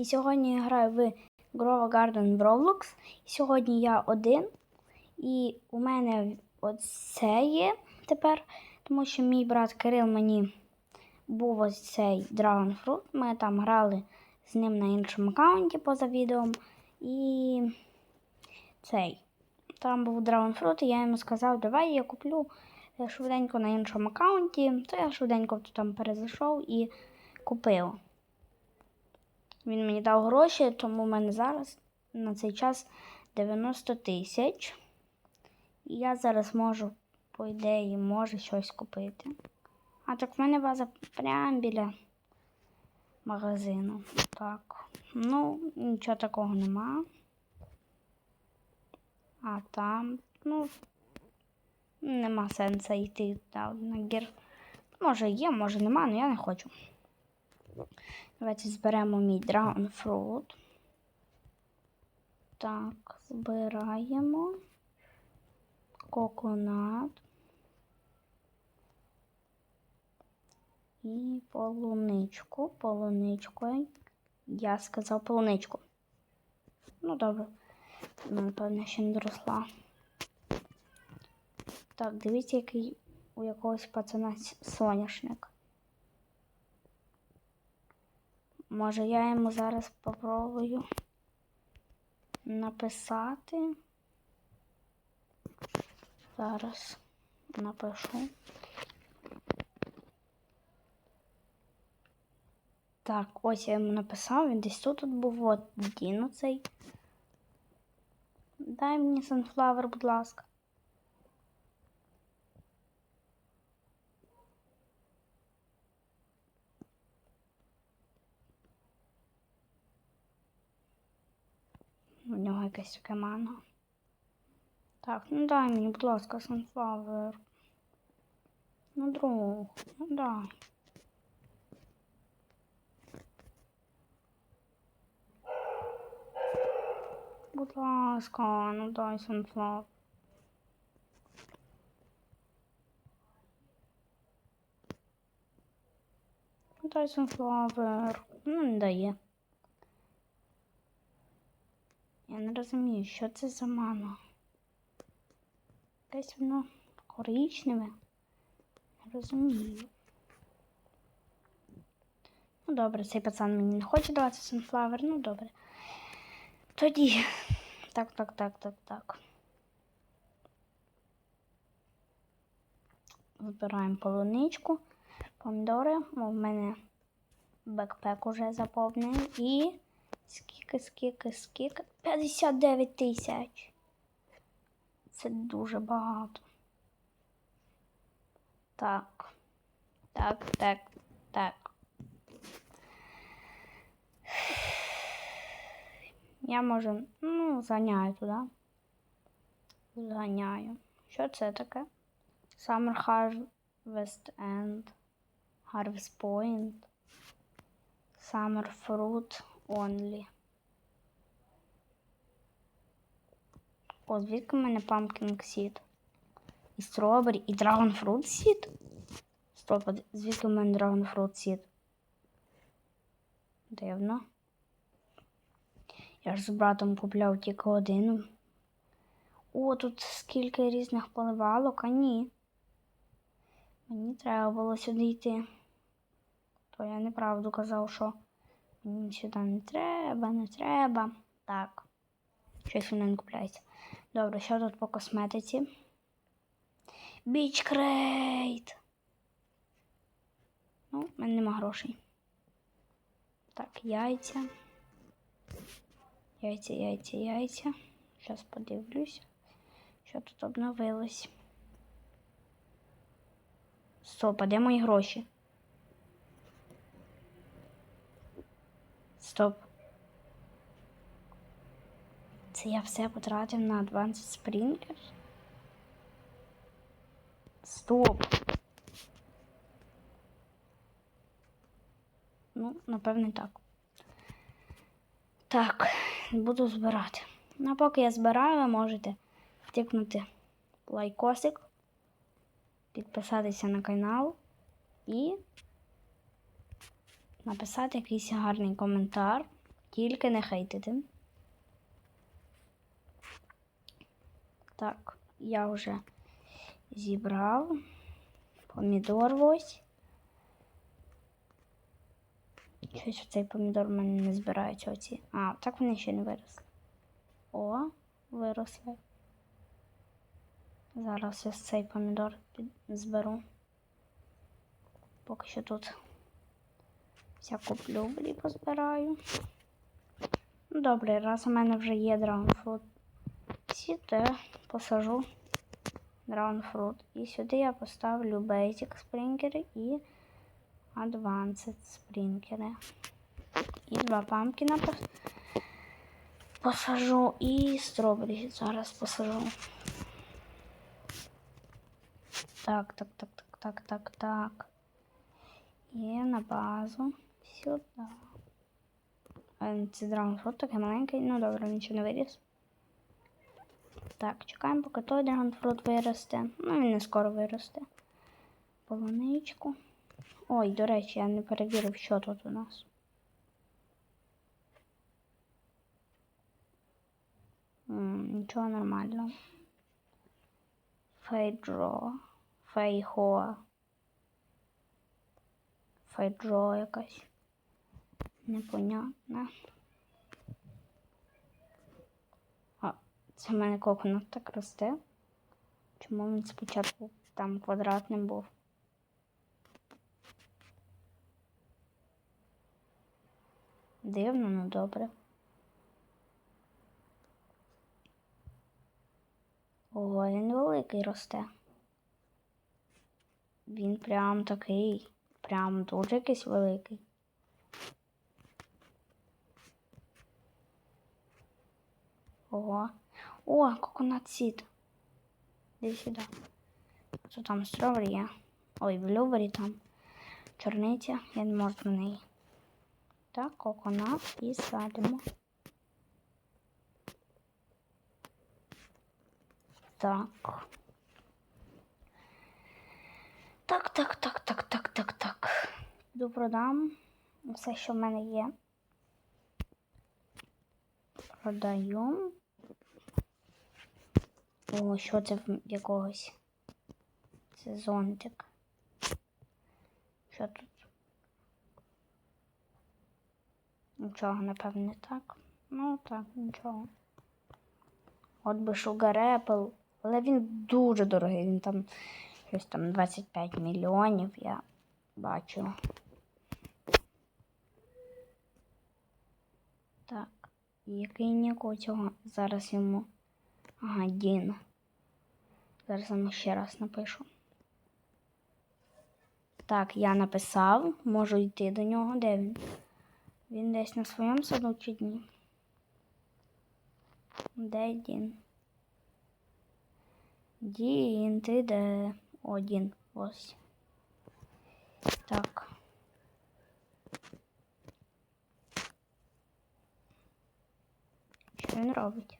І сьогодні я граю в Grova Garden Roblox. Сьогодні я один. І у мене оце є тепер, тому що мій брат Кирил мені був ось цей Dragon Fruit. Ми там грали з ним на іншому аккаунті поза відео. І цей. Там був Dragon Fruit, і я йому сказав, давай я куплю е, швиденько на іншому аккаунті. То я швиденько там перезайшов і купив. Він мені дав гроші, тому в мене зараз на цей час 90 тисяч. І я зараз можу, по ідеї, може щось купити. А так в мене база прямо біля магазину. Так. Ну, нічого такого нема. А там, ну, нема сенсу йти на гір. Може є, може нема, але я не хочу. Давайте зберемо мій Dragon Fruit. Так, збираємо. Коконат. І полуничку. Полуничку. Я сказав полуничку. Ну, добре. Напевно, ще не доросла. Так, дивіться, який у якогось пацана соняшник. Може, я йому зараз попробую написати. Зараз напишу. Так, ось я йому написав, він десь тут, тут був от Діно цей. Дай мені санфлавер, будь ласка. Якась таке манго. Так, ну дай мені, будь ласка, санфлавер. Ну, друг, ну дай. Будь ласка, ну дай санфлавер. Ну, Дай санфлавер. Ну, не дає. Я не розумію, що це за мано. Якесь воно коричневе. Не розумію. Ну, добре, цей пацан мені не хоче давати санфлавер, ну добре. Тоді. Так, так, так, так, так. Збираємо полуничку, помідори. В мене бекпек уже заповнений. І скільки, скільки, скільки? 59 тисяч. Це дуже багато. Так. Так, так, так. Я можу, ну, заняю туди. Заняю. Що це таке? Summer Harvest End. Harvest Point. Summer Fruit Only. О, звідки в мене Pumpkin Seed? І Strawberry, і Dragon Fruit Seed? Стоп, звідки в мене Dragon Fruit Seed? Дивно. Я ж з братом купляв тільки один. О, тут скільки різних поливалок, а ні. Мені треба було сюди йти. То я неправду казав, що мені сюди не треба, не треба. Так. Щось не купляється. Добре, що тут по косметиці? Біч крейт. Ну, в мене нема грошей. Так, яйця. Яйця, яйця, яйця. Зараз подивлюсь, що тут обновилось. Стоп, а де мої гроші? Стоп. Це я все потратив на Advanced Sprinkler? Стоп. Ну, напевне, так. Так, буду збирати. Ну, а поки я збираю, ви можете втикнути лайкосик, підписатися на канал і написати якийсь гарний коментар. Тільки не хейтити. Так, я вже зібрав. Помідор ось. Щось цей помідор в мене не збирається оці. А, так вони ще не виросли. О, виросли. Зараз я цей помідор зберу. Поки що тут всяку блюблі позбираю. Ну, добре, раз у мене вже є драгонфрут. Сюди посажу драгонфрут. І сюди я поставлю Basic спрінкери і Advanced спрінкери. І два памкіна пос- посажу і стробері зараз посажу. Так, так, так, так, так, так, так. І на базу сюди. Е, Це драгонфрут такий маленький, ну добре, нічого не виріс. Так, чекаємо, поки той драгонфрут виросте. Ну, він не скоро виросте. Полуничку. Ой, до речі, я не перевірив, що тут у нас. М, нічого нормального. Фейджо. Фейхоа. Фейджо якась. Непонятна. А, це в мене коконат так росте. Чому він спочатку там квадратним був? Дивно, ну добре. Ого, він великий росте. Він прям такий, прям дуже якийсь великий. Ого. О, коконат сід. Іди сюди. Що там стровері є? Ой, в блюбері там. Чорниця, я не можу на неї. Так, коконат і садимо. Так. Так, так, так, так, так, так, так. Піду продам все, що в мене є. Продаю. О, що це в якогось? Це зонтик. Що тут? Нічого, напевно, не так. Ну так, нічого. От би Sugar Apple. Але він дуже дорогий. Він там щось там 25 мільйонів, я бачу. Так, який нік цього зараз йому. Ага, Дін. Зараз йому ще раз напишу. Так, я написав, можу йти до нього. Де він? Він десь на своєму саду чи ні? Де Дін? Дін, ти де? О, Дін, ось. Так. Що він робить?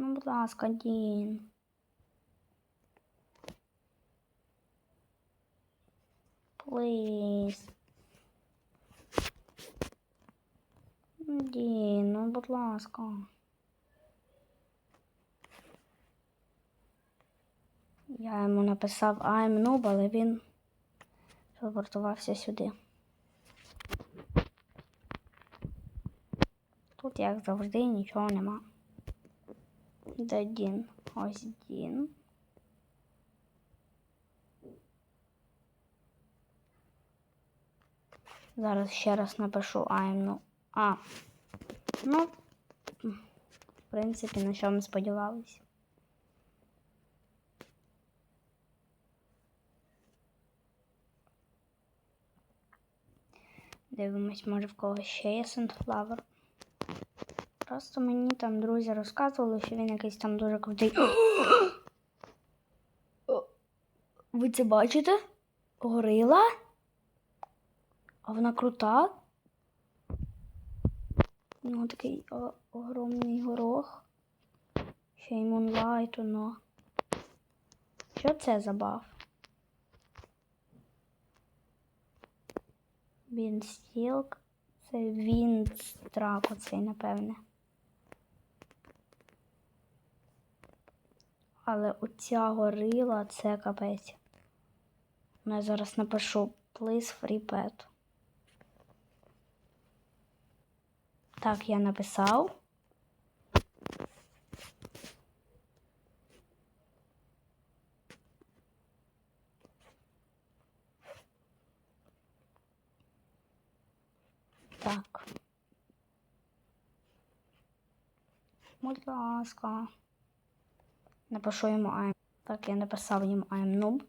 Ну, будь ласка, Дін. Плиз. Дін, ну, будь ласка. Я йому написав I'm noob, але він телепортувався сюди. Тут, як завжди, нічого нема. Де Дін? Ось Дін. Зараз ще раз напишу noob. А. Ну, в принципі, на що ми сподівалися. Дивимось, може в когось ще є Sunflower. Просто мені там друзі розказували, що він якийсь там дуже крутий. Ви це бачите? Горила? А вона крута? У нього такий о, огромний горох. Ще й Монлайт, оно. Що це за баф? Він стілк. Це він страк оцей, напевне. Але оця горила це капець. Ну, Я зараз напишу please free pet. Так, я написав. Так. Будь ласка. Напишу йому I'm. Так, я написав йому I'm noob.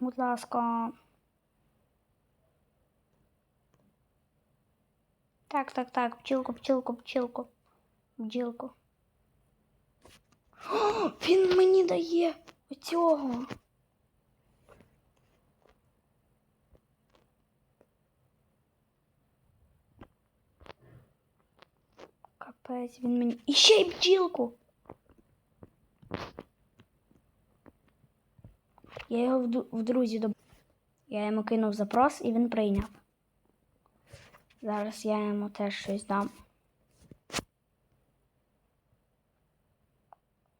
Будь ласка. Так, так, так, пчілку, пчілку, пчілку. Бджілку. О, він мені дає оцього. Капець, він мені. І ще й бджілку. Я його в, друзі доб... Я йому кинув запрос і він прийняв. Зараз я йому теж щось дам.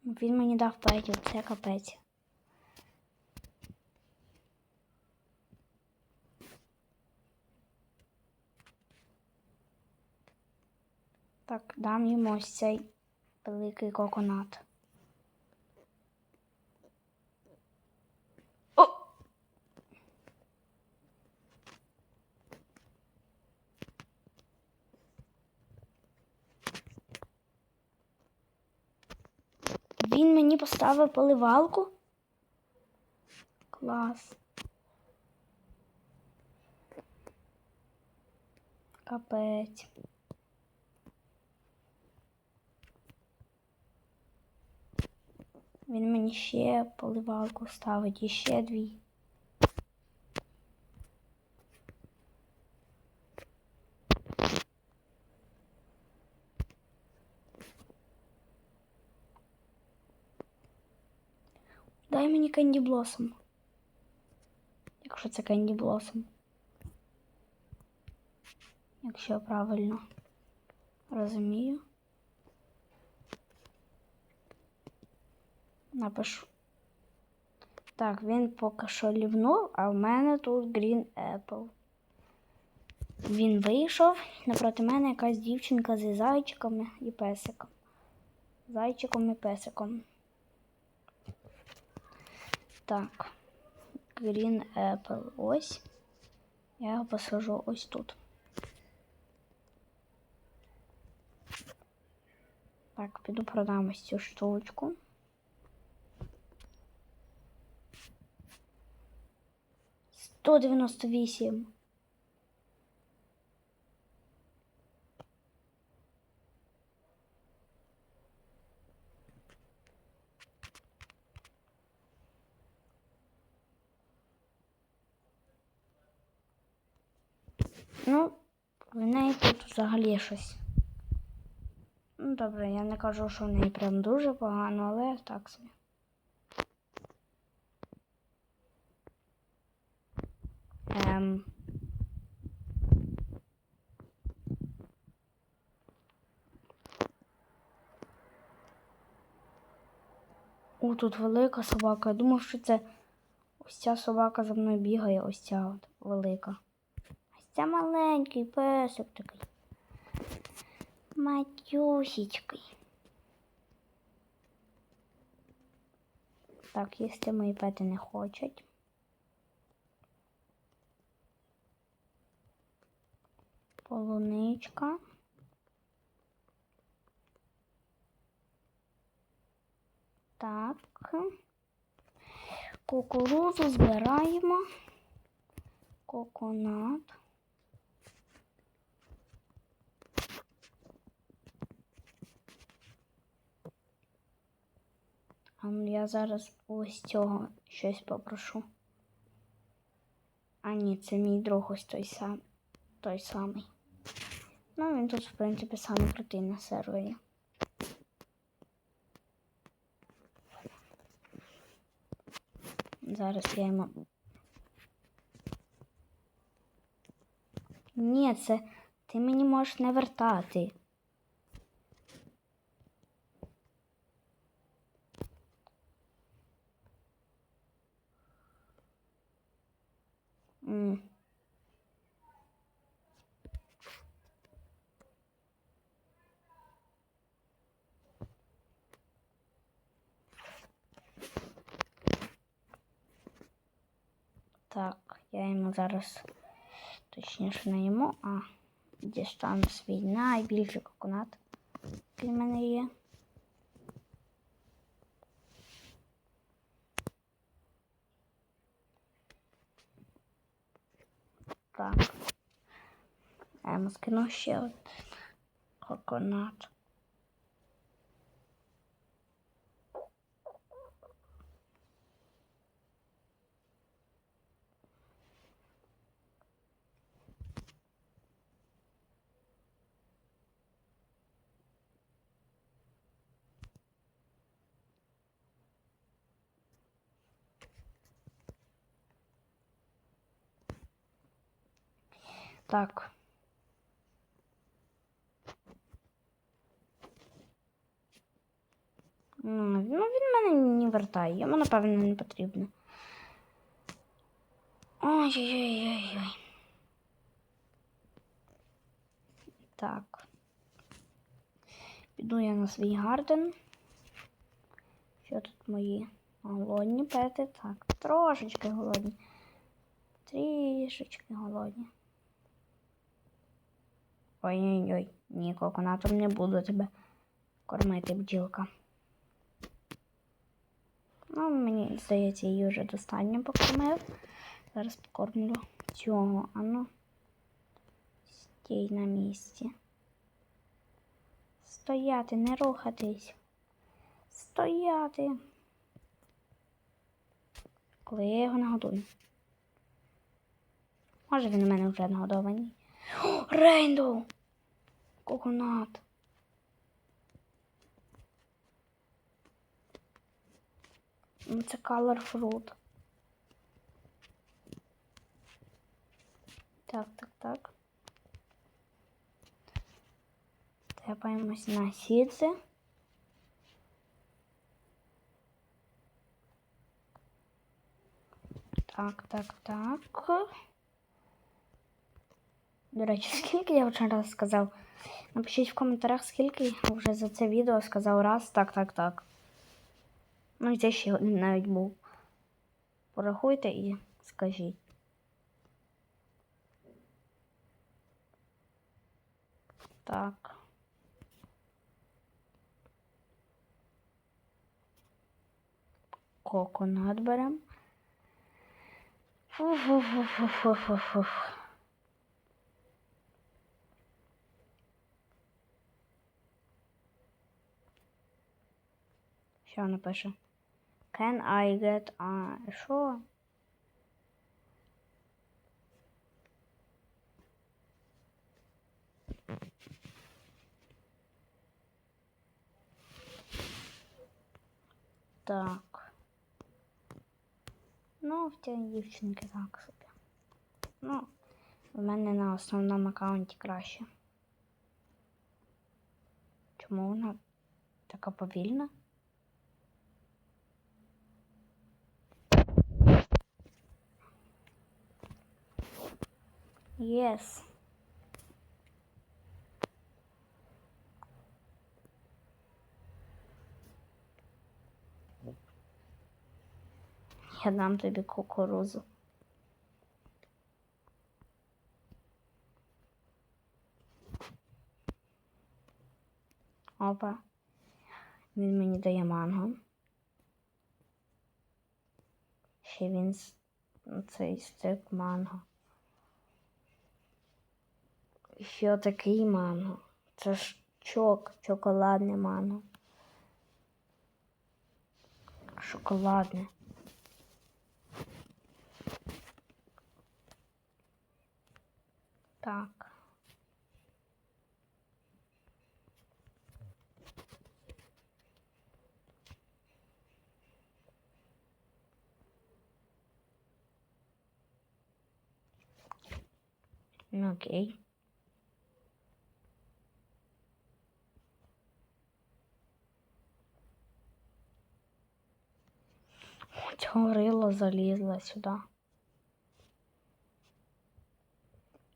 Він мені дав петів, це капець. Так, дам йому ось цей великий коконат. Він мені поставив поливалку. Клас. Капець. Він мені ще поливалку ставить, і ще дві. Дай мені Кенді Блосом. Якщо це Кенді Блосом. Якщо я правильно розумію. Напишу. Так, він поки що лівнув, а в мене тут Green Apple. Він вийшов, напроти мене якась дівчинка зі зайчиками і песиком. Зайчиком і песиком. Так. Green Apple ось. Я його посажу ось тут. Так, піду продам ось цю штучку. Сто дев'яносто вісім. Ну, в неї тут взагалі щось. Ну, добре, я не кажу, що в неї прям дуже погано, але так собі. Ем. О, тут велика собака. Я думав, що це ось ця собака за мною бігає, ось ця от велика. Ця маленький песик такий. Матюсічкий. Так, якщо мої пети не хочуть. Полуничка. Так. Кукурузу збираємо. Коконат. Я зараз ось цього щось попрошу. А ні, це мій друг ось той сам, той самий. Ну, він тут, в принципі, самий крутий на сервері. Зараз я йому Ні, це ти мені можеш не вертати. М. Так, я йому зараз точніше не йому, а дістану свій найбільший коконат, який в мене є. Так. Я йому скину ще один коконат. Так. Ну, він мене не вертає, йому, напевно, не потрібно. Ой-ой-ой-ой-ой. Так. Піду я на свій гарден. Що тут мої голодні пети? Так, трошечки голодні. Трішечки голодні. Ой-ой-ой, ні, коконатом не буду тебе кормити бджілка. Ну, мені здається, її вже достатньо покормив. Зараз покормлю цього. Ану. Стій на місці. Стояти, не рухатись. Стояти. Коли я його нагодую. Може він у мене вже нагодований. О, Рейнбоу! Коконат. Ну, Це color fruit. Так, так, так. Тепаємось на сідзи. Так, так, так. До речі, скільки я вже раз сказав? Напишіть в коментарях, скільки вже за це відео сказав раз. Так, так, так. Ну, і це ще один навіть був. Порахуйте і скажіть. Так. Коконат берем. Фу-фу-фу-фу-фу-фу-фу. Що вона пише? Can I get a... Що? Так. Ну, в тій дівчинки так собі. Ну, в мене на основному аккаунті краще. Чому вона така повільна? Yes. Я дам тобі кукурузу. Опа. Він мені дає манго. Ще він цей стик манго. Що такий манго? Це ж чок, чоколадне манго. Шоколадне. Так. Ну, окей. Ось горило залізла сюди.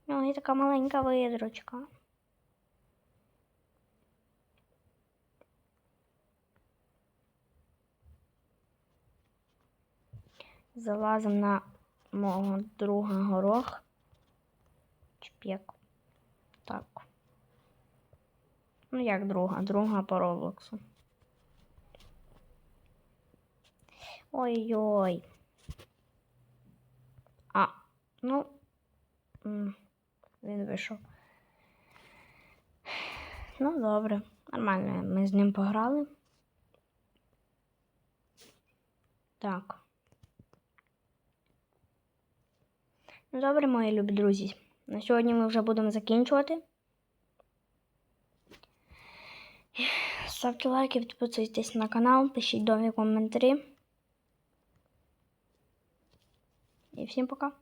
Ой, така маленька видрочка. Залазим на мого друга горох. Чпєк. Так. Ну, як друга? Друга по Роблоксу. Ой-ой. А, ну. Він вийшов. Ну, добре. Нормально, ми з ним пограли. Так. Ну, добре, мої любі друзі. На сьогодні ми вже будемо закінчувати. Ставте лайки, підписуйтесь на канал, пишіть довгі коментарі. І всім пока.